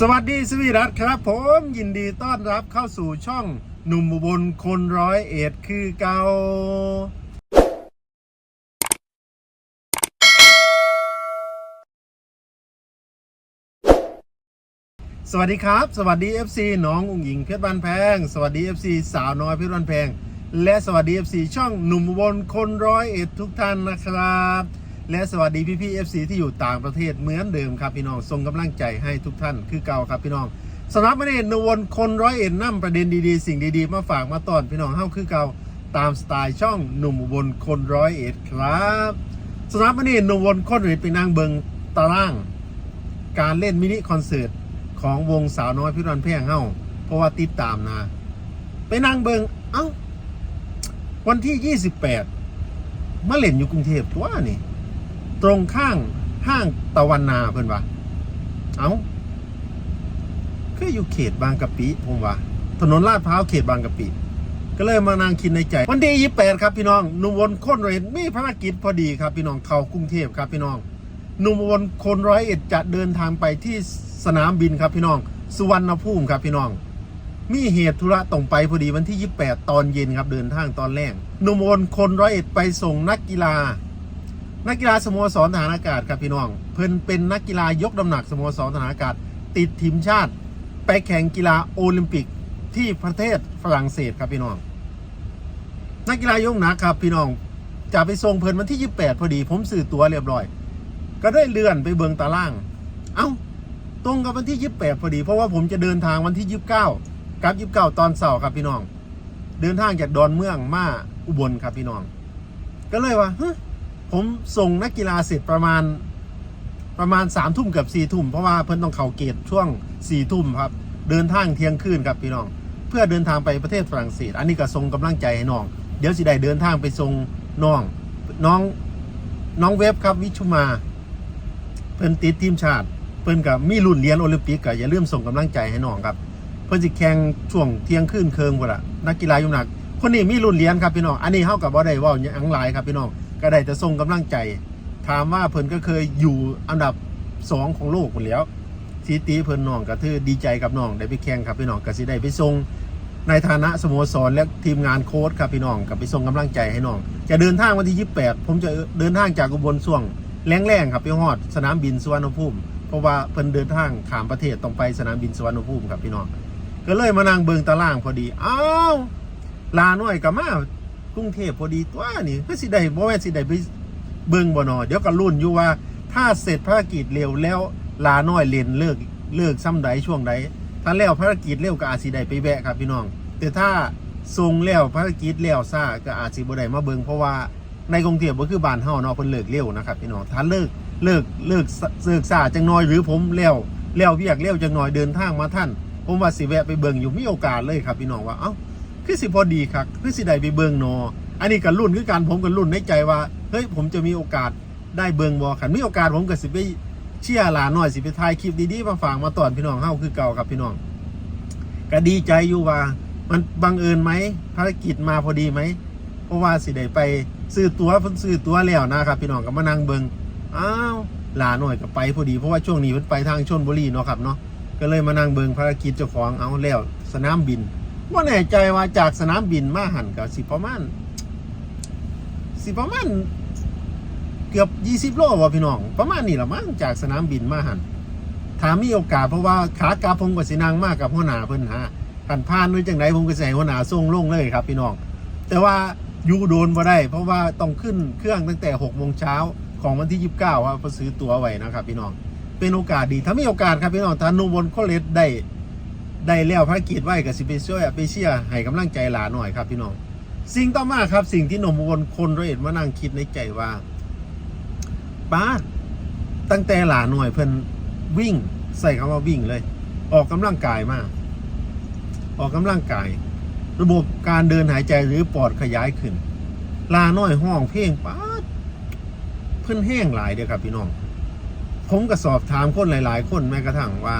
สวัสดีสวีรัตครับผมยินดีต้อนรับเข้าสู่ช่องหนุ่มอุบลคนร้อยเอ็ดคือเกาสวัสดีครับ สวัสดี FC น้องอุ๋งหญิงเพชรบ้านแพง สวัสดี FC สาวน้อยเพชรบ้านแพง และสวัสดี FC ช่องหนุ่มอุบลคนร้อยเอ็ดทุกท่านนะครับ และสวัสดีพี่พี่ๆ FC ที่อยู่ต่างประเทศเหมือนเดิมครับพี่น้องส่งกำลังใจให้ทุกท่านคือเก่าครับพี่น้องสำหรับประเด็นนวนคนร้อยเอ็ดนำประเด็นดีๆ สิ่งดีๆ มาฝากมาตอนพี่น้องเฮ้าคือเก่าตามสไตล์ช่องหนุ่มบลคนร้อยเอ็ดครับสำหรับประเด็นนวนคนร้อยเอ็ดไปนั่งเบิงตาราง การเล่นมินิคอนเสิร์ตของวงสาวน้อยพี่รันแพงเฮ้าเพราะว่าติดตามนะไปนั่งเบิงเอ้าวันที่ 28มาเล่นอยู่กรุงเทพตัวนี่ ตรงข้างห้างตะวันนาเพิ่นว่าเอา้าคืออยู่เขตบางกะปิผมว่าถนนลาดพร้าวเขตบางกะปิก็เลยมานั่งคิดในใจ วันที่28ครับพี่น้องหนุ่มวนคนร้อยเอ็ดมีภารกิจพอดีครับ พี่น้องเข้ากรุงเทพครับพี่น้องหนุ่มวนคนร้อยเอ็ดจะเดินทางไปที่สนามบินครับพี่น้อง สุวรรณภูมิครับพี่น้อง มีเหตุธุระตรงไปพอดีวันที่ 28 ตอนเย็นครับเดินทางตอนแรกหนุ่มวนคนร้อยเอ็ดไปส่งนักกีฬา นักกีฬาสโมสรทหารอากาศครับพี่น้อง เพิ่นเป็นนักกีฬายกน้ำหนักสโมสรทหารอากาศ ติดทีมชาติ ไปแข่งกีฬาโอลิมปิกที่ประเทศฝรั่งเศสครับพี่น้อง นักกีฬายกน้ำหนักครับพี่น้องจะไปส่งเพิ่นวันที่ 28 พอดี ผมสื่อตัวเรียบร้อย ก็ได้เลื่อนไปเบิงตาราง เอ้า ตรงกับวันที่ 28 พอดี เพราะว่าผมจะเดินทางวันที่ 29 กับ 29 ตอนเสาร์ครับพี่น้อง เดินทางจากดอนเมืองมาอุบลครับพี่น้อง ก็เลยว่าฮ ผมส่งนักกีฬาเสร็จประมาณประมาณสามทุ่มกับสี่ทุ่มเพราะว่าเพิ่นต้องเข่าเกตช่วงสี่ทุ่มครับ เดินทางเที่ยงคืนครับพี่น้อง เพื่อเดินทางไปประเทศฝรั่งเศส อันนี้ก็ส่งกำลังใจให้น้อง เดี๋ยวสิได้เดินทางไปส่งน้องน้องน้องเวฟครับวิชุมา เพิ่นติดทีมชาติ เพิ่นกับมีรุ่นเรียนโอลิมปิกก็อย่าลืมส่งกำลังใจให้น้องครับ เพิ่นสิแข่งช่วงเที่ยงคืนเคิงพุ่นละนักกีฬายกน้ำหนักคนนี้มีรุ่นเรียนครับพี่น้อง อันนี้เฮากับบ่ได้เว้าหยังหลายครับพี่น้อง ก็ได้แต่ส่งกำลังใจ ถามว่าเพิ่นก็เคยอยู่อันดับสองของโลกหมดแล้วทีตีเพิ่นน้องก็ถือดีใจกับน้องได้ไปแข่งครับพี่น้องก็สิได้ไปส่งในฐานะสโมสรและทีมงานโค้ชครับพี่น้องก็ไปส่งกำลังใจให้น้อง จะเดินทางวันที่ 28 ผมจะเดินทางจากอุบลช่วงแรงๆครับไปฮอด สนามบินสุวรรณภูมิเพราะว่าเพิ่นเดินทางข้ามประเทศต้องไปสนามบินสุวรรณภูมิครับพี่น้องก็เลยมานั่งเบิงตารางพอดีอ้าวลาหน่อยก็มา กรุงเทพพอดีตัวนี่เพื่อสิได้บ่แม่นสิได้ไปเบิ่งบ่นอเดี๋ยวก็รุ่นอยู่ว่า ถ้าเสร็จภารกิจเร็วแล้วลาน้อยเล่นเลิกเลิกซ้ำใดช่วงใดถ้าแล้วภารกิจเร็วก็อาจสิได้ไปแวะครับพี่น้อง แต่ถ้าทรงแล้วภารกิจแล้วซ่าก็อาจสิบ่ได้มาเบิ่งเพราะว่าในกรุงเทพบ่คือบ้านเฮาเนาะเพิ่นเลิกเร็วนะครับพี่น้องถ้าเลิกเลิกเลิกเลิกซ่าจังน้อยหรือผมแล้วแล้วเวียกเร็วจังน้อยเดินทางมาท่านผมว่าสิแวะไปเบิ่งอยู่มีโอกาสเลยครับพี่น้องว่าเอ้า คือสิพอดีครับคือสิได้ไปเบิงนอ อันนี้กันรุ่นคือการผมกันรุ่นในใจว่าเฮ้ยผมจะมีโอกาสได้เบิงบอขันมีโอกาสผมก็สิไปเชียร์หลานหน่อยสิไปถ่ายคลิปดีๆมาฝากมาตอนพี่น้องเฮาคือเก่าครับพี่น้องก็ดีใจอยู่ว่า มันบังเอิญไหมภารกิจมาพอดีไหมเพราะว่าสิได้ไปซื้อตัวเพิ่นซื้อตัวแล้วนะครับ พี่น้องก็มานั่งเบิงอ้าวหลานหน่อยก็ไปพอดีเพราะว่าช่วงนี้เพิ่นไปทางชลบุรีเนาะครับเนาะก็เลยมานั่งเบิงภารกิจเจ้าของเอาแล้วสนามบิน ว่าแน่ใจว่าจากสนามบินมาหันกับสิประมาณสิประมาณเกือบยี่สิบโลว่ะพี่น้อง ประมาณนี้ละมั้งจากสนามบินมาหันถามมีโอกาสเพราะว่าขากลับผมก็สินางมากกับหัวหน้าเพิ่นฮะผ่านผ่านด้วยจังไดผมก็ใส่หัวหน้าส่งลงเลยครับพี่น้อง แต่ว่าอยู่โดนบ่ได้ เพราะว่าต้องขึ้นเครื่องตั้งแต่หกโมงเช้าของวันที่ยี่สิบเก้าว่าไปซื้อตั๋วไว้นะครับพี่น้อง เป็นโอกาสดี ถ้ามีโอกาสครับพี่น้องถ้าหนุ่มบนโคเลสได้ ได้แล้วภารกิจไว้กับสิไปเช่วยไปเชียให้กำลังใจหลาหน่อยครับพี่น้องสิ่งต่อมาครับสิ่งที่หนมวนคนร้อยเอ็ดมานั่งคิดในใจว่าป้าตั้งแต่หลาหน่อยเพิ่นวิ่งใส่คำว่าวิ่งเลย ออกกำลังกายมาก ออกกำลังกาย ระบบการเดินหายใจหรือปอดขยายขึ้น ลาน้อยห้องเพลงป้าดเพิ่นแห้งหลายเด้อครับพี่น้อง ผมก็สอบถามคนหลาย ๆ คนแม้กระทั่งว่า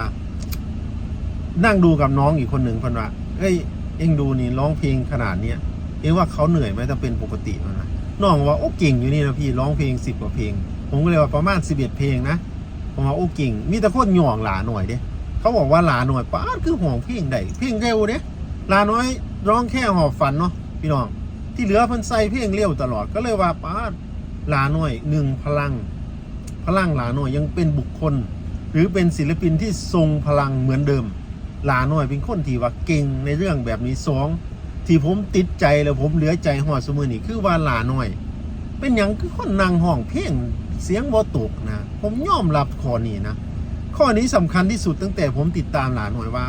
นั่งดูกับน้องอีกคนหนึ่งเพันว่าเอ้ยเอ็งดูนี่ร้องเพลงขนาดเนี้ยเอ็งว่าเขาเหนื่อยไหมถ้าเป็นปกติมั้ยนะน้องว่าโอ้เก่งอยู่นี่นะพี่ร้องเพลงสิบกว่าเพลง ผมก็เลยว่าประมาณสิบเอ็ดเพลงนะผมว่าโอ้เก่ง มีแต่คนหย่องหลาหน่อยเด้เขาบอกว่าหลาหน่อยป้าคือห่องเพลงใดเพลงเร็วเนี่ยหลาน้อยร้องแค่หอบฝันเนาะพี่น้องที่เหลือเพิ่นใส่เพลงเร็วตลอดก็เลยว่าป้าหลาหน่อยหนึ่งพลัง พลังหลาหน่อยยังเป็นบุคคล หรือเป็นศิลปินที่ทรงพลังเหมือนเดิม ลาหน่อยเป็นคนที่ว่าเก่งในเรื่องแบบนี้สองที่ผมติดใจแล้วผมเหลือใจหอดสมือนี่คือว่าหลาหน่อย เป็นอย่างคือคนนางห้องเพลงเสียงบ่ตกนะผมยอมรับข้อนี้นะข้อนี้สำคัญที่สุดตั้งแต่ผมติดตามหลาหน่อยว่า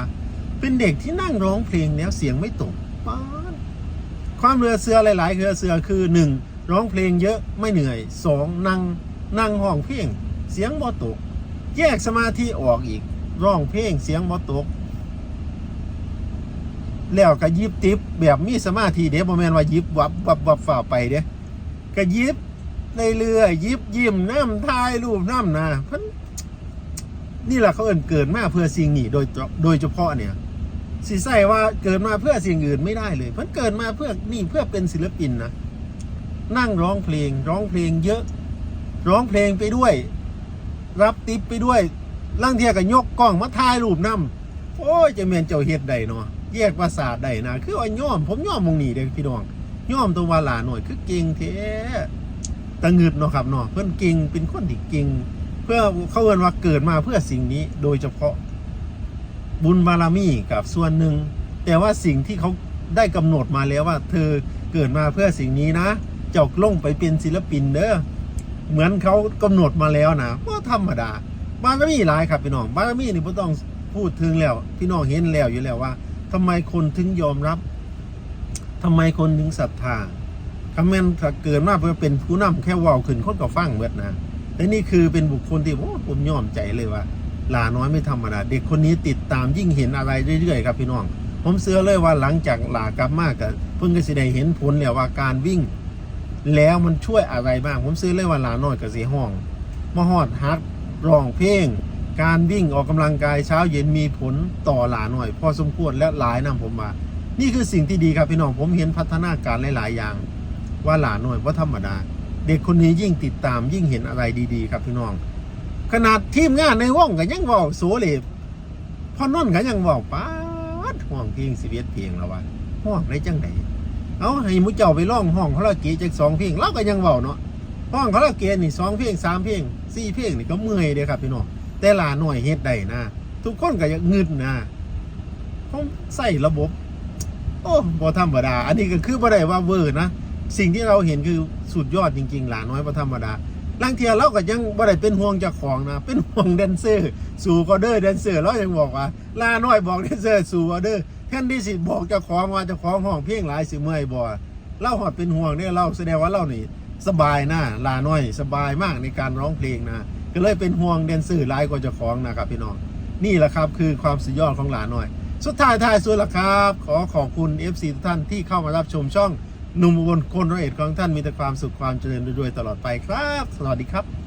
เป็นเด็กที่นั่งร้องเพลงแล้วเสียงไม่ตกปาความเรือเสือหลาย ๆ เรือเสือคือหนึ่งร้องเพลงเยอะไม่เหนื่อยสองนั่งนั่งห้องเพลงเสียงบ่ตก แยกสมาธิออกอีกร้องเพลงเสียงบ่ตก แล้วก็ยิบติบแบบมีสมาธิเด้บ่แม่นว่ายิบวับวับวับฝ่าไปเด้ก็ยิบในเรือยิบยิ้มน้ำทายรูปน้ำนะพิ่นนี่แหละเขาเอิ้นเกิดมาเพื่อสิ่งนี้โดยโดยเฉพาะเนี่ยสิใส่ว่าเกิดมาเพื่อสิ่งอื่นไม่ได้เลยเพิ่นเกิดมาเพื่อนี่เพื่อเป็นศิลปินนะนั่งร้องเพลงร้องเพลงเยอะ ร้องเพลงไปด้วย รับติปไปด้วยล่างเทียกับยกกล้องมาถ่ายรูปนำโอ้ยจะเมียนเจ้าเฮ็ดใดเนาะ แยกประสาทใดนะคือว่าย่อม ผมย่อมมองนี่เด้อพี่น้องย่อมตัววาหลาหน่อยคือเก่งแท้ตะงึดเนาะครับเนาะเพื่อนเก่งเป็นคนที่เก่งเพื่อเขาเอินว่าเกิดมาเพื่อสิ่งนี้โดยเฉพาะบุญบารมีกับส่วนหนึ่ง แต่ว่าสิ่งที่เขาได้กำหนดมาแล้วว่า เธอเกิดมาเพื่อสิ่งนี้นะเจ้าลงไปเป็นศิลปินเด้อเหมือนเขากำหนดมาแล้วนะว่าธรรมดาบารมีหลายครับพี่น้องบารมีนี่ไ่ต้องพูดถึงแล้ว พี่น้องเห็นแล้วอยู่แล้วว่า ทำไมคนถึงยอมรับทำไมคนถึงศรัทธาคำแมนเกิดมาเพื่อเป็นผู้นำแค่ว่าวขึ้นคนก็ฟังเบิดนะและนี่คือเป็นบุคคลที่โอ้ผมยอมใจเลยว่าลาน้อยไม่ธรรมดาเด็กคนนี้ติดตามยิ่งเห็นอะไรเรื่อยๆครับพี่น้อง ผมเชื่อเลยว่าหลังจากลากลับมากกันเพิ่งก็สิได้เห็นผลแล้วว่าการวิ่ง แล้วมันช่วยอะไรบ้าง ผมซื้อเลยว่าหลาน้อยกับสีห้องมาฮอดฮัดร้องเพลง การวิ่งออกกำลังกายเช้าเย็นมีผลต่อหลาหน่อย พอสมควรและหลายนะผมว่านี่คือสิ่งที่ดีครับพี่น้องผมเห็นพัฒนาการหลาย ๆ อย่าง ว่าหลาหน่อยว่าธรรมดา เด็กคนนี้ยิ่งติดตามยิ่งเห็นอะไรดี ๆ ครับพี่น้อง ขนาดทีมงานในห้องก็ยังเว่าโสเลบพอนนท์ก็ยังเว่าป้าดห้องเพลงสิเวียเพลงแล้วว่าห้องได้จังไดเอาให้มุเจ้าไปร้องห้องเขาละเกจากสองเพลงเราก็ยังเว่าเนาะห้องเขาละเกีนี่สองเพลงสามเพลงสี่เพลงนี่ก็เมื่อยเด้ครับพี่น้อง แต่ลาหน่อยเฮ็ดได้นะทุกคนก็ยังงึดนะผมใส่ระบบ โอ้บ่ธรรมดา อันนี้ก็คือบ่ได้ว่าเวอร์นะสิ่งที่เราเห็นคือสุดยอดจริงๆหลาน้อยบ่ธรรมดาลางเทียเราก็ยังบ่ได้เป็นห่วงเจ้าของนะ เป็นห่วงแดนเซอร์ สู่ก็เดอร์แดนเซอร์เรายังบอกว่าลาน้อยบอกแดนเซอร์สู่ก็เดอร์แทนที่สิบอกเจ้าของว่าเจ้าของห้องเพลงหลายสิเมื่อยบ่เราหอดเป็นห่วงเนี่ยเราแสดงว่าเรานี่สบายนะลาน้อยสบายมากในการร้องเพลงนะ ก็เลยเป็นห่วงแดนเซอร์หลายกว่าเจ้าของนะครับพี่น้องนี่แหละครับคือความสุดยอดของหลานหน่อย สุดท้ายท้ายสุดละครับ ขอขอบคุณ FC ทุกท่านที่เข้ามารับชมช่องหนุ่มบนคนร้อยเอ็ดของท่านมีแต่ความสุขความเจริญรวยตลอดไปครับ สวัสดีครับ